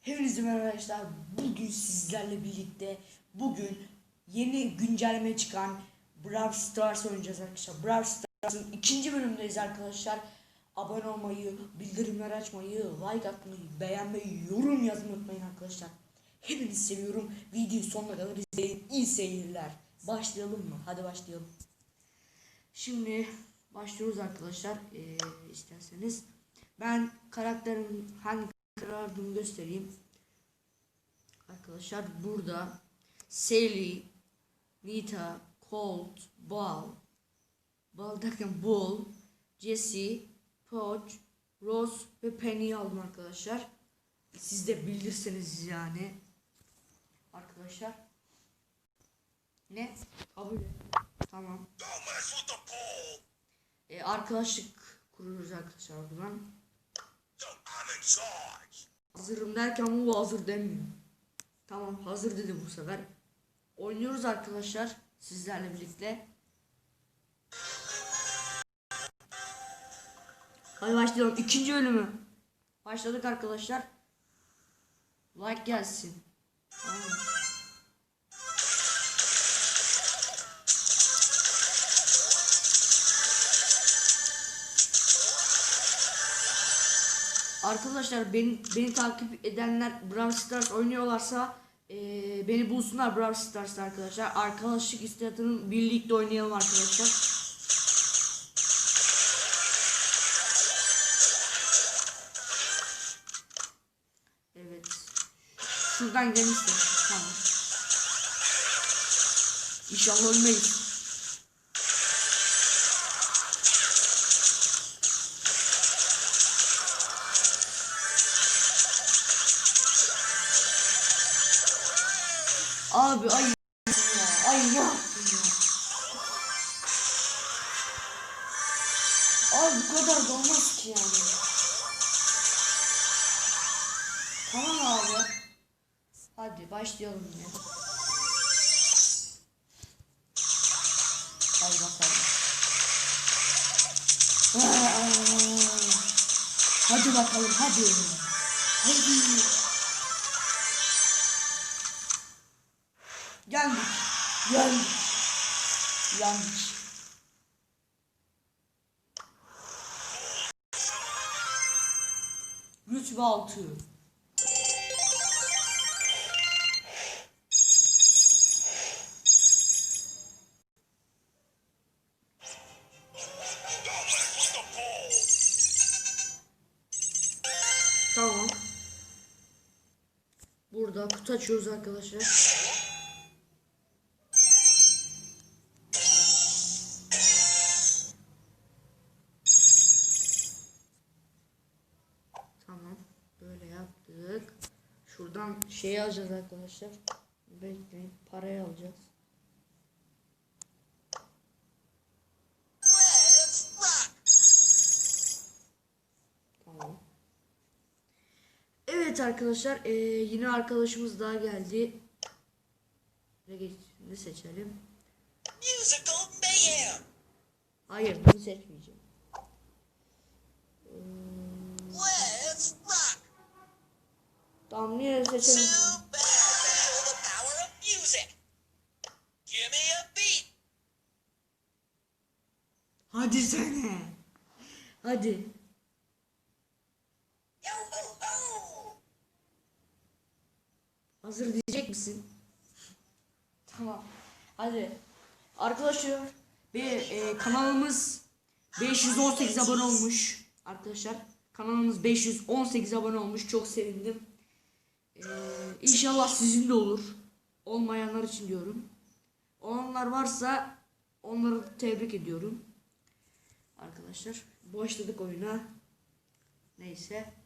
Hepinize merhaba arkadaşlar. Bugün sizlerle birlikte bugün yeni güncelleme çıkan Brawl Stars oynayacağız arkadaşlar. Brawl Stars'ın ikinci bölümündeyiz arkadaşlar. Abone olmayı, bildirimleri açmayı, like atmayı, beğenmeyi, yorum yazmayı unutmayın arkadaşlar. Hepinizi seviyorum. Videoyu sonuna kadar izleyin. İyi seyirler. Başlayalım mı? Hadi başlayalım. Şimdi başlıyoruz arkadaşlar. Ee, isterseniz. Ben karakterin hangi olduğunu göstereyim. Arkadaşlar burada Sally, Nita, Colt, Bal, Bal derken Bull, Jesse, Poch, Rose ve Penny'yi aldım arkadaşlar. Siz de bilirsiniz yani. Arkadaşlar. Ne? Kabul. Tamam. E, arkadaşlık kuruyoruz arkadaşlar buradan. Hazırım derken bu hazır demiyor. Tamam hazır dedim bu sefer. Oynuyoruz arkadaşlar sizlerle birlikte. Hadi başlayalım. İkinci bölümü. Başladık arkadaşlar. Like gelsin. Tamam. Arkadaşlar beni, beni takip edenler Brawl Stars oynuyorlarsa eee, beni bulsunlar Brawl Stars'ta arkadaşlar. Arkadaşlık istedim birlikte oynayalım arkadaşlar. Evet. Şuradan gelmiştim. Tamam. İnşallah ölmeyiz. Abi ay. Ay ya? Abi bu kadar da olmaz ki yani. Tamam abi. Hadi başlayalım ya. Hadi bakalım. Aa, Hadi bakalım hadi. Hadi. Yandık. Yandık. Yandık. Rütbe altı. Tamam. Burada kutu açıyoruz arkadaşlar. Şuradan şeyi alacağız arkadaşlar. Bekleyin. Parayı alacağız. Tamam. Evet arkadaşlar eee, yine arkadaşımız daha geldi. Ne, geç, ne seçelim? Musical. Hayır bunu seçmeyeceğim. Hmm, a beat. Hadi sene. Hadi. Hazır diyecek misin? tamam. Hadi. Arkadaşlar bir e, kanalımız 518 abone olmuş. Arkadaşlar kanalımız 518 abone olmuş. Çok sevindim. E, inşallah sizin de olur. Olmayanlar için diyorum. Olanlar varsa onları tebrik ediyorum. Arkadaşlar başladık oyuna. Neyse.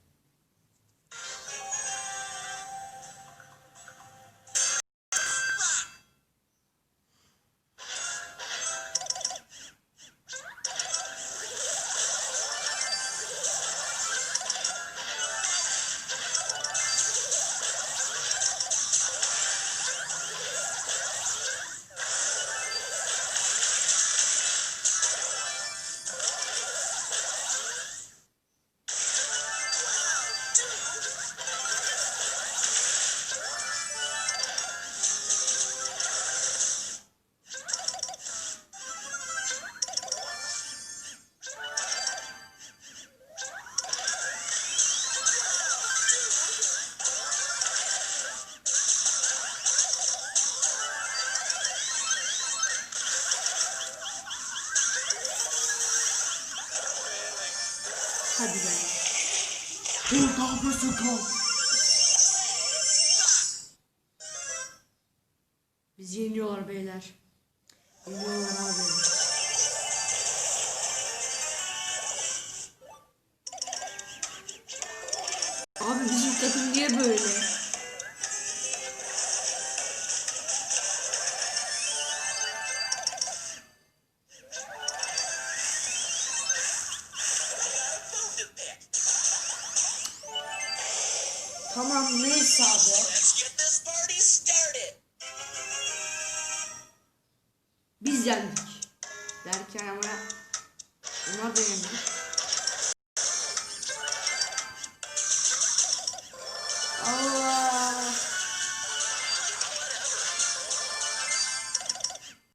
Hadi be. Dur ne yapıyorsun kal? Bizi yeniyorlar beyler. Yeniyorlar abi. Tamam neyse abi. Biz yendik. Derken ama onlar da yendik.